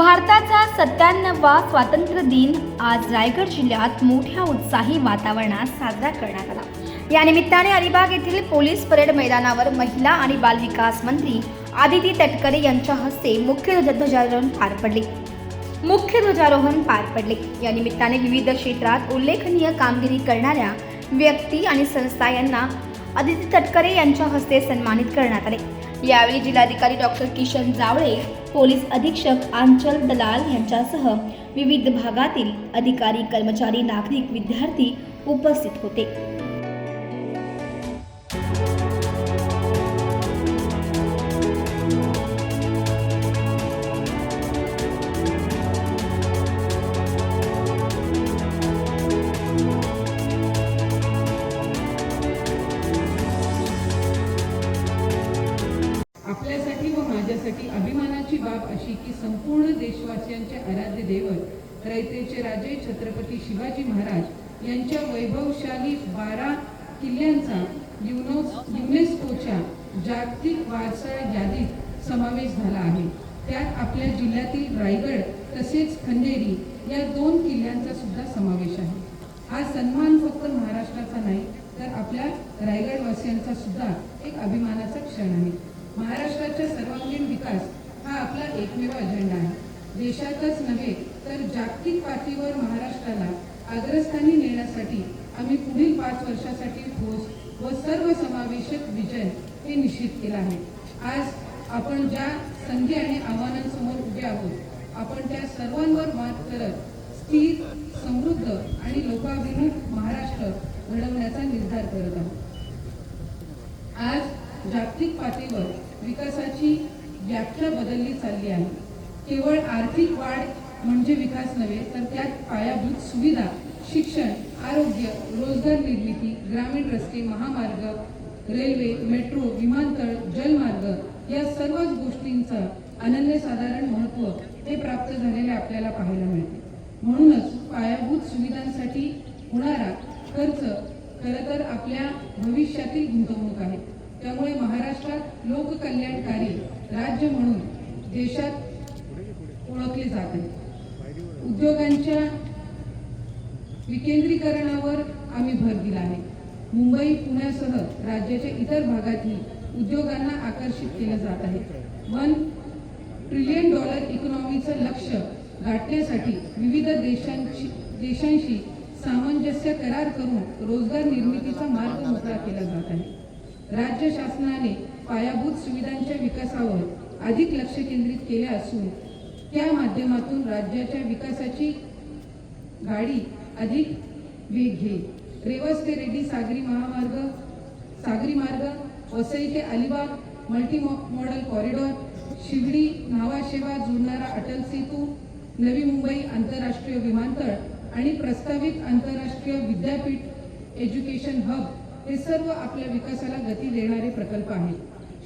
भारताचा सत्त्याण्णवा स्वातंत्र्य दिन आज रायगड जिल्ह्यात मोठ्या उत्साही वातावरणात साजरा करण्यात आला. या निमित्ताने अलिबाग येथील पोलीस परेड मैदानावर महिला आणि बालविकास मंत्री आदिती तटकरे यांच्या हस्ते मुख्य ध्वजारोहण पार पडले. मुख्य ध्वजारोहण पार पडले. या निमित्ताने विविध क्षेत्रात उल्लेखनीय कामगिरी करणाऱ्या व्यक्ती आणि संस्था यांना आदिती तटकरे यांच्या हस्ते सन्मानित करण्यात आले. यावेळी जिल्हाधिकारी डॉक्टर किशन जावळे पोलीस अधीक्षक आंचल दलाल यांच्यासह विविध भागातील अधिकारी कर्मचारी नागरिक विद्यार्थी उपस्थित होते. माझ्यासाठी अभिमानाची बाब अशी की संपूर्ण देशवासियांचे आराध्य दैवत रयतेचे राजे छत्रपती शिवाजी महाराज यांच्या वैभवशाली बारा किल्ल्यांचा युनो युनेस्कोच्या जागतिक वारसा यादीत समावेश झाला आहे. त्यात आपल्या जिल्ह्यातील रायगड तसेच खंडेरी या दोन किल्ल्यांचा सुद्धा समावेश आहे. हा सन्मान फक्त महाराष्ट्राचा नाही तर आपल्या रायगडवासियांचा सुद्धा एक अभिमानाचा क्षण आहे. महाराष्ट्राचा सर्वांगीण विकास हा आपला एकमेव अजेंडा आहे. देशातच नव्हे तर जागतिक पातळीवर महाराष्ट्राला अग्रस्थानी नेण्यासाठी आम्ही पुढील पाच वर्षासाठी ठोस व सर्वसमावेशक विजन हे निश्चित केलं आहे. आज आपण ज्या संधी आणि आव्हानांसमोर उभे आहोत आपण त्या सर्वांवर मात करत स्थिर समृद्ध आणि लोकाभिमुख महाराष्ट्र घडवण्याचा निर्धार करत आर्थिक जागतिक पातळीवर विकासाची व्याख्या बदलली चालली आहे. केवळ आर्थिक वाढ म्हणजे विकास नव्हे तर त्यात पायाभूत सुविधा शिक्षण आरोग्य रोजगार निर्मिती ग्रामीण रस्ते महामार्ग रेल्वे मेट्रो विमानतळ जलमार्ग या सर्वच गोष्टींचं अनन्यसाधारण महत्त्व हे प्राप्त झालेले आपल्याला पाहायला मिळते. म्हणूनच पायाभूत सुविधांसाठी होणारा खर्च खरं तर आपल्या भविष्यातील गुंतवणूक आहे. त्यामुळे महाराष्ट्रात लोककल्याणकारी राज्य म्हणून देशात ओळखले जाते. उद्योगांच्या विकेंद्रीकरणावर आम्ही भर दिला आहे. मुंबई पुण्यासह राज्याच्या इतर भागातही उद्योगांना आकर्षित केलं जात आहे. वन ट्रिलियन डॉलर इकॉनॉमीचं लक्ष गाठण्यासाठी विविध देशांशी देशांशी सामंजस्य करार करून रोजगार निर्मितीचा मार्ग मोकळा केला जात आहे. राज्य शासनाने पायाभूत सुविधांच्या विकासावर अधिक लक्ष केंद्रित केले असून त्या माध्यमातून राज्याच्या विकासाची गाडी अधिक वेग घेईल. रेवस ते रेड्डी सागरी महामार्ग सागरी मार्ग वसई ते Alibag multi modal corridor Sewri Nhava Sheva Atal Atal Setu Navi Mumbai आंतरराष्ट्रीय विमानतळ आणि प्रस्तावित आंतरराष्ट्रीय विद्यापीठ एज्युकेशन हब हे सर्व आपल्या विकासाला गती देणारे प्रकल्प आहेत.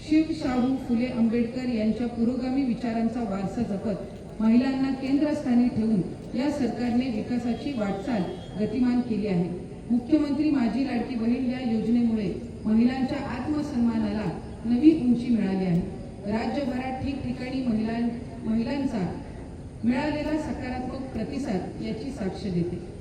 शिव शाहू फुले आंबेडकर यांच्या पुरोगामी विचारांचा वारसा जपत महिलांना केंद्रस्थानी ठेवून या सरकारने विकासाची वाटचाल गतिमान केली आहे. मुख्यमंत्री माझी लाडकी बहीण या योजनेमुळे महिलांच्या आत्मसन्मानाला नवी उंची मिळाली आहे. राज्यभरात ठिकठिकाणी महिलां महिलांचा मिळालेला सकारात्मक प्रतिसाद याची साक्ष देते.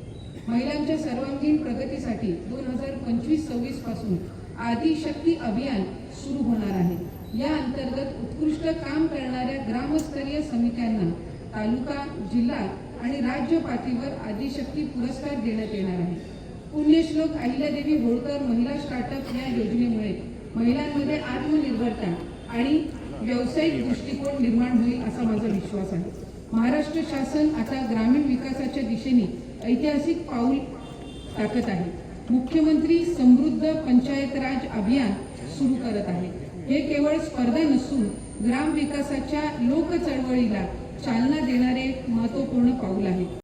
महिलांच्या सर्वांगीण प्रगतीसाठी दोन हजार पंचवीस सव्वीसपासून आदिशक्ती अभियान सुरू होणार आहे. या अंतर्गत उत्कृष्ट काम करणाऱ्या ग्रामस्तरीय समित्यांना तालुका जिल्हा आणि राज्य पातळीवर आदिशक्ती पुरस्कार देण्यात येणार आहे. पुण्यश्लोक अहिल्यादेवी होळकर महिला स्टार्टअप या योजनेमुळे महिलांमध्ये आत्मनिर्भरता आणि व्यावसायिक दृष्टिकोन निर्माण होईल असा माझा विश्वास आहे. महाराष्ट्र शासन आता ग्रामीण विकासाच्या दिशेने ऐतिहासिक पाऊल टाकत आहे. मुख्यमंत्री समृद्ध पंचायत राज अभियान सुरू करत आहे. हे केवळ स्पर्धा नसून ग्राम विकासाच्या लोक चळवळीला चालना देणारे एक महत्त्वपूर्ण पाऊल आहे.